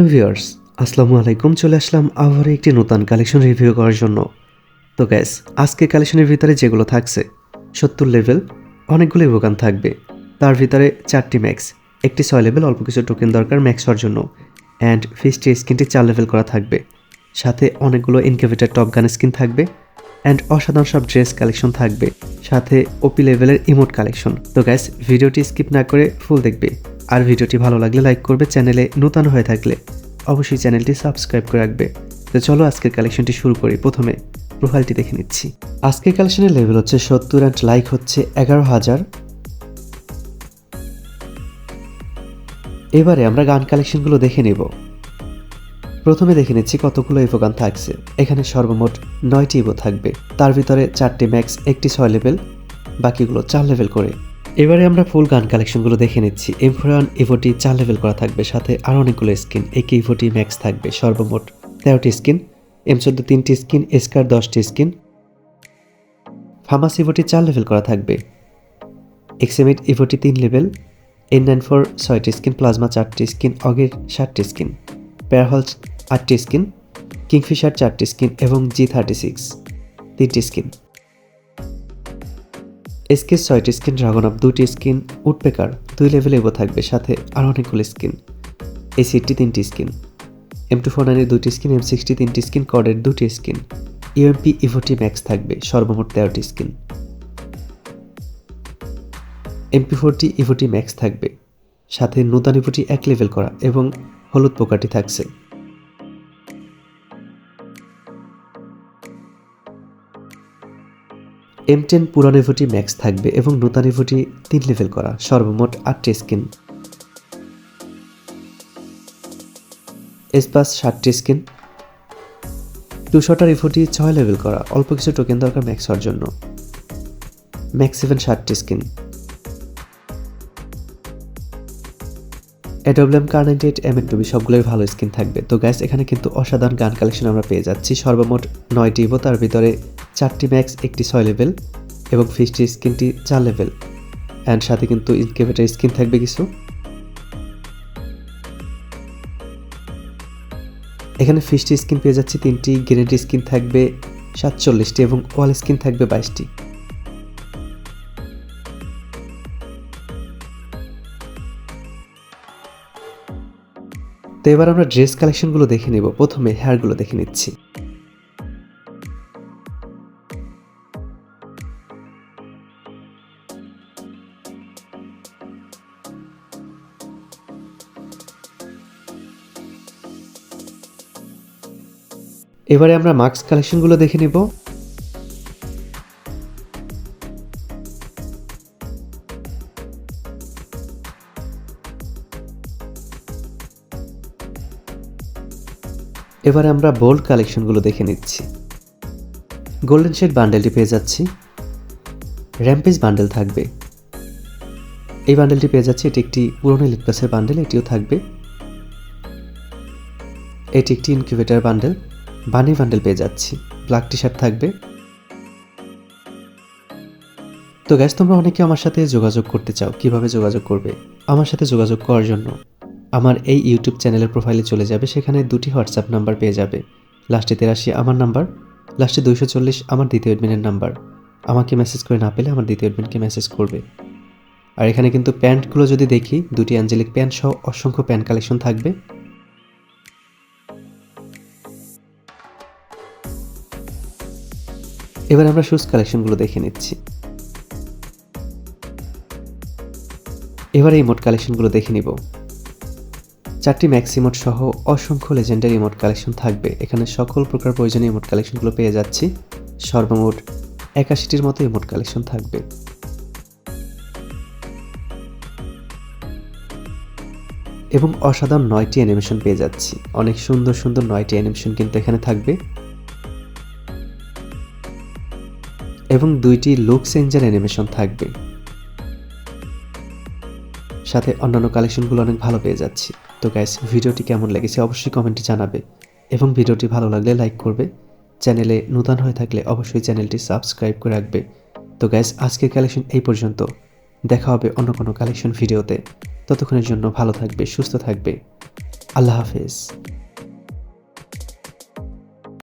Hello viewers, আসসালামু আলাইকুম। চলে আসলাম আবার একটি নতুন কালেকশন রিভিউ করার জন্য। তো গ্যাস আজকে কালেকশনের ভিতরে যেগুলো থাকছে, সত্তর লেভেল অনেকগুলো ইভোগান থাকবে। তার ভিতরে চারটি ম্যাক্স একটি ছয় লেভেল অল্প কিছু টোকেন দরকার ম্যাক্স হওয়ার জন্য। অ্যান্ড ফিস্টি স্কিনটি চার লেভেল করা থাকবে। সাথে অনেকগুলো ইনকেভেটার টপ গান স্কিন থাকবে। অ্যান্ড অসাধারণ সব ড্রেস কালেকশন থাকবে। সাথে ওপি লেভেলের ইমোট কালেকশন তো গ্যাস ভিডিওটি স্কিপ না করে ফুল দেখবে। আর ভিডিওটি ভালো লাগলে লাইক করবে, চ্যানেলে নতুন হয়ে থাকলে অবশ্যই চ্যানেলটি সাবস্ক্রাইব করে রাখবে। তো চলো আজকের কালেকশনটি শুরু করি। প্রথমে প্রোফাইলটি দেখে নিচ্ছি। আজকের কালেকশনের লেভেল হচ্ছে সত্তর অ্যান্ড লাইক হচ্ছে এগারো হাজার। এবারে আমরা গান কালেকশনগুলো দেখে নেব। প্রথমে দেখে নিচ্ছি কতগুলো ইভো গান থাকছে। এখানে সর্বমোট নয়টি ইভো থাকবে। তার ভিতরে চারটি ম্যাক্স একটি ছয় লেভেল বাকিগুলো চার লেভেল করে। এবারে আমরা ফুল গান কালেকশনগুলো দেখে নিচ্ছি। এমফোরান ইভোটি চার লেভেল করা থাকবে, সাথে আরও অনেকগুলো স্কিন একে ইভোটি ম্যাক্স থাকবে, সর্বমোট তেরোটি স্কিন এম চোদ্দ তিনটি স্কিন এসকার দশটি স্কিন ফার্মাস ইভোটি চার লেভেল করা থাকবে। এক্সেমিট ইভোটি তিন লেভেল এন নাইন ফোর ছয়টি স্কিন প্লাজমা চারটি স্কিন অগের ষাটটি স্কিন প্যারহল আটটি স্কিন কিংফিশার চারটি স্কিন এবং জি থার্টি সিক্স তিনটি স্কিন এসকেস ছয়টি স্কিন, ড্রাগন আপ দুটি স্কিন, উডপেকার, দুই লেভেলে এগো থাকবে, সাথে আরও অনেকগুলো স্কিন। এসিটি তিনটি স্কিন এম টু ফোর নাইনের দুটি স্কিন এম সিক্সটি তিনটি স্কিন কডের দুটি স্কিন ইউএমপি ইভোটি ম্যাক্স থাকবে, সর্বমোট তেরোটি স্কিন। এমপি ফোরটি ইভোটি ম্যাক্স থাকবে, সাথে নূতন ইভোটি এক লেভেল করা এবং হলুদ পোকাটি থাকছে। এম টেন পুরান ইভোটি ম্যাক্স থাকবে এবং নূতন ইভোটি তিন লেভেল করা, সর্বমোট আটটি স্কিন এসপাস ষাটটি স্কিন দুশোটার ইভোটি ছয় লেভেল করা, অল্প কিছু টোকেন দরকার ম্যাক্স হওয়ার জন্য। ম্যাক্স সেভেন ষাটটি skin AWM Kar ninety eight M N টুবি সবগুলোই ভালো স্কিন থাকবে। তো গ্যাস এখানে কিন্তু অসাধারণ গান কালেকশন আমরা পেয়ে যাচ্ছি। সর্বমোট নয়টি ইভো তার ভিতরে চারটি ম্যাক্স, একটি ছয় লেভেল এবং ফিশটি স্কিনটি চার লেভেল। অ্যান্ড সাথে কিন্তু ইনকেভেটার স্কিন থাকবে কিছু। এখানে ফিশটি স্কিন পেয়ে যাচ্ছি তিনটি, গ্রেনেড স্কিন থাকবে সাতচল্লিশটি এবং ওয়াল স্কিন থাকবে বাইশটি। তো এবার আমরা ড্রেস কালেকশনগুলো দেখে নেব। প্রথমে হেয়ারগুলো দেখে নিচ্ছি। এবারে আমরা মাস্ক কালেকশনগুলো দেখে নেব। এবারে আমরা বোল্ড কালেকশনগুলো দেখে নিচ্ছি। গোল্ডেন শেড বান্ডেলটি পেয়ে যাচ্ছি। র্যাম্পেজ বান্ডেল থাকবে। এই বান্ডেলটি পেয়ে যাচ্ছি, এটি একটি পুরনো লিপকাসের বান্ডেল এটিও থাকবে। এটি একটি ইনকিউবেটার বান্ডেল বানি বান্ডেল পেয়ে যাচ্ছি। ব্ল্যাক টি শার্ট থাকবে। তো গ্যাস তোমরা অনেকে আমার সাথে যোগাযোগ করতে চাও, কীভাবে যোগাযোগ করবে? আমার সাথে যোগাযোগ করার জন্য আমার এই ইউটিউব চ্যানেলের প্রোফাইলে চলে যাবে, সেখানে দুটি হোয়াটসঅ্যাপ নাম্বার পেয়ে যাবে। লাস্টে তেরাশি, আমার নাম্বার লাস্টে দুইশো চল্লিশ, আমার দ্বিতীয় অ্যাডমিনের নাম্বার আমাকে মেসেজ করে না পেলে আমার দ্বিতীয় অ্যাডমিনকে মেসেজ করবে। আর এখানে কিন্তু প্যান্টগুলো যদি দেখি, দুটি অ্যাঞ্জেলিক প্যান্ট সহ অসংখ্য প্যান্ট কালেকশন থাকবে। এবার আমরা শুজ কালেকশনগুলো দেখে নিচ্ছি। এবার এই মোট কালেকশনগুলো দেখে নিব। চারটি ম্যাক্সিমোট সহ অসংখ্য লেজেন্ডারি ইমোট কালেকশন থাকবে। এখানে সকল প্রকার প্রয়োজনীয় ইমোট কালেকশনগুলো পেয়ে যাচ্ছি। সর্বমোট একাশিটির মতো ইমোট কালেকশন থাকবে। এবং অসাধারণ নয়টি অ্যানিমেশন পেয়ে যাচ্ছি। অনেক সুন্দর সুন্দর নয়টি অ্যানিমেশন কিন্তু এখানে থাকবে। এবং দুইটি লুক চেঞ্জার অ্যানিমেশন থাকবে। সাথে অন্যান্য কালেকশনগুলো অনেক ভালো পেয়ে যাচ্ছি। তো গ্যাস ভিডিওটি কেমন লেগেছে অবশ্যই কমেন্টে জানাবে। এবং ভিডিওটি ভালো লাগলে লাইক করবে। চ্যানেলে নতুন হয়ে থাকলে অবশ্যই চ্যানেলটি সাবস্ক্রাইব করে রাখবে। তো গ্যাস আজকের কালেকশন এই পর্যন্ত। দেখা হবে অন্য কোনো কালেকশন ভিডিওতে ততক্ষণের জন্য ভালো থাকবে, সুস্থ থাকবে। আল্লাহ হাফেজ।